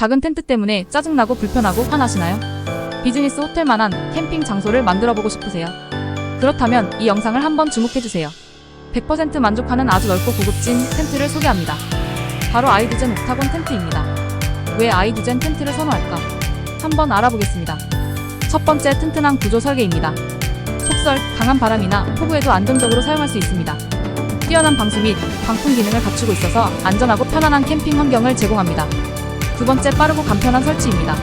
작은 텐트 때문에 짜증나고 불편하고 화나시나요? 비즈니스 호텔만한 캠핑 장소를 만들어 보고 싶으세요? 그렇다면 이 영상을 한번 주목해주세요. 100% 만족하는 아주 넓고 고급진 텐트를 소개합니다. 바로 아이두젠 옥타곤 텐트입니다. 왜 아이두젠 텐트를 선호할까? 한번 알아보겠습니다. 첫 번째 튼튼한 구조 설계입니다. 속설, 강한 바람이나 폭우에도 안정적으로 사용할 수 있습니다. 뛰어난 방수 및 방풍 기능을 갖추고 있어서 안전하고 편안한 캠핑 환경을 제공합니다. 두 번째 빠르고 간편한 설치입니다.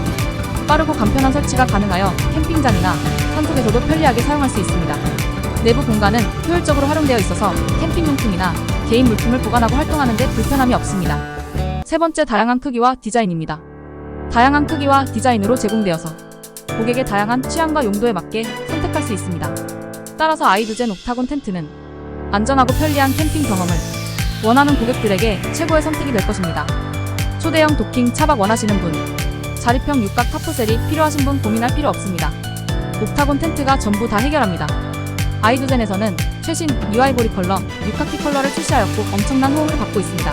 빠르고 간편한 설치가 가능하여 캠핑장이나 산속에서도 편리하게 사용할 수 있습니다. 내부 공간은 효율적으로 활용되어 있어서 캠핑용품이나 개인 물품을 보관하고 활동하는 데 불편함이 없습니다. 세 번째 다양한 크기와 디자인입니다. 다양한 크기와 디자인으로 제공되어서 고객의 다양한 취향과 용도에 맞게 선택할 수 있습니다. 따라서 아이두젠 옥타곤 텐트는 안전하고 편리한 캠핑 경험을 원하는 고객들에게 최고의 선택이 될 것입니다. 초대형 도킹 차박 원하시는 분, 자립형 육각 타프셀이 필요하신 분 고민할 필요 없습니다. 옥타곤 텐트가 전부 다 해결합니다. 아이두젠에서는 최신 UI보리 컬러, 유카키 컬러를 출시하였고 엄청난 호응을 받고 있습니다.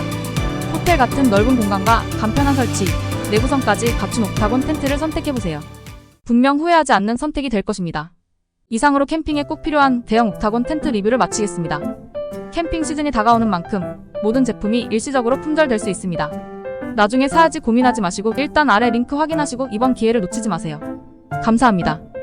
호텔 같은 넓은 공간과 간편한 설치, 내구성까지 갖춘 옥타곤 텐트를 선택해보세요. 분명 후회하지 않는 선택이 될 것입니다. 이상으로 캠핑에 꼭 필요한 대형 옥타곤 텐트 리뷰를 마치겠습니다. 캠핑 시즌이 다가오는 만큼 모든 제품이 일시적으로 품절될 수 있습니다. 나중에 사야지 고민하지 마시고 일단 아래 링크 확인하시고 이번 기회를 놓치지 마세요. 감사합니다.